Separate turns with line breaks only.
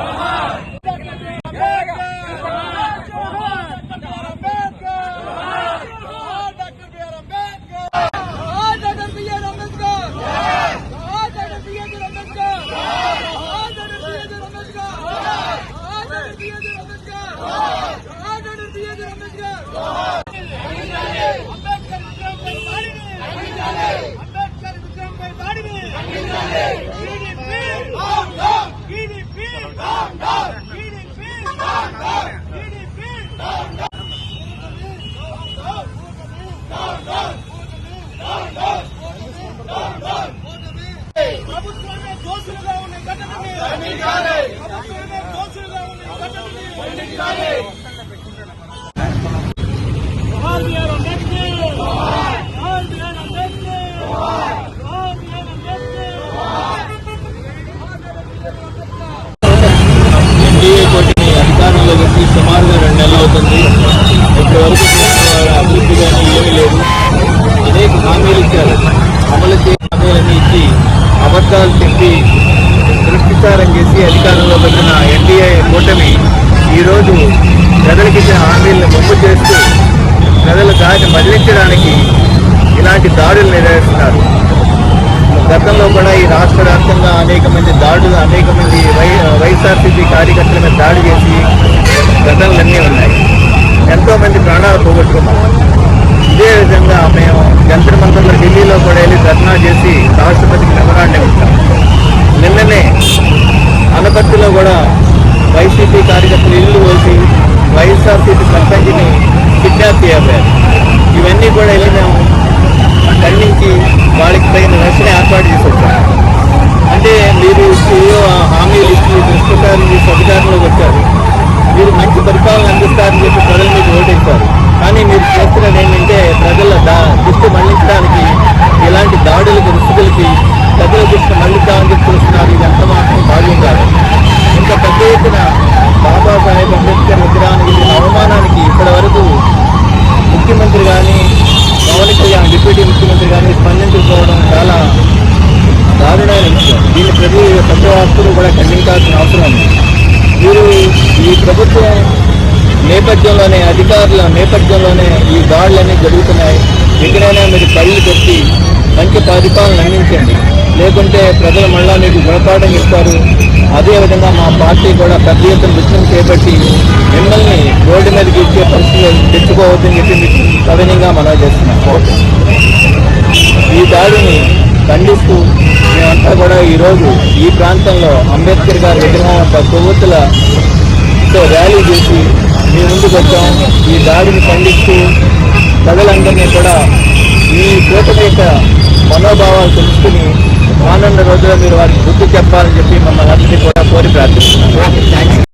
Brahma పథకాలు తిప్పి దుష్ప్రచారం చేసి అధికారంలో వచ్చిన ఎన్డీఏ కూటమి ఈరోజు ప్రజలకిచ్చిన హామీలను బొమ్ము చేస్తూ ప్రజల దారిని మదిలించడానికి ఇలాంటి దాడులు నిర్వహిస్తున్నారు. గతంలో కూడా ఈ రాష్ట్ర వ్యాప్తంగా అనేక మంది దాడులు అనేక మంది వై వైఎస్ఆర్సీపీ కార్యకర్తల మీద దాడి చేసి ఘటనలన్నీ ఉన్నాయి. ఎంతోమంది ప్రాణాలు పోగొట్టుకున్నారు. అనపర్తిలో కూడా వైసీపీ కార్యకర్తలు ఇల్లు పోసి వైఎస్ఆర్సీపీ సర్పంచ్ని కిడ్నాప్ చేయబోయారు ఇవన్నీ కూడా వెళ్ళి మేము ఖండించి వాళ్ళకి తగిన రక్షణ ఏర్పాటు చేసి వచ్చారు అంటే మీరు ఏవో హామీలు ఇచ్చి దృష్టికారం చేసి అధికారంలోకి వచ్చారు. మీరు మంచి పరిపాలన అందిస్తారని చెప్పి ప్రజలు మీకు ఓటేస్తారు కానీ మీరు చేస్తున్నది ఏంటంటే ప్రజల దా దృష్టి మళ్ళించడానికి ప్రతి కూడా ఖండించాల్సిన అవసరం ఉంది. మీరు ఈ ప్రభుత్వం నేపథ్యంలోనే అధికారుల నేపథ్యంలోనే ఈ దాడులన్నీ జరుగుతున్నాయి. ఎక్కడైనా మీరు కళ్ళు పెట్టి మంచి పరిపాలన అందించండి. లేకుంటే ప్రజలు మళ్ళా మీకు గుణపాఠం ఇస్తారు. అదేవిధంగా మా పార్టీ కూడా పెద్ద ఎత్తున విషయం చేపట్టి మిమ్మల్ని రోడ్డు మీదకి ఇచ్చే పరిస్థితులు తెచ్చుకోవద్దని చెప్పి మీకు సవినీయంగా మనం చేస్తున్నాం. ఈ దాడిని ఖండిస్తూ మేమంతా కూడా ఈరోజు ఈ ప్రాంతంలో అంబేద్కర్ గారి విగ్రహం యొక్క కొవ్వొత్తులతో ర్యాలీ చేసి మీ ముందుకు వచ్చాం. ఈ దాడిని ఖండిస్తూ ప్రజలందరినీ కూడా ఈ కూటమి యొక్క మనోభావాలు తెలుసుకుని రానున్న రోజుల్లో మీరు వారికి గుర్తు చెప్పాలని చెప్పి మమ్మల్ని అందరినీ కూడా కోరి ప్రార్థిస్తున్నాం.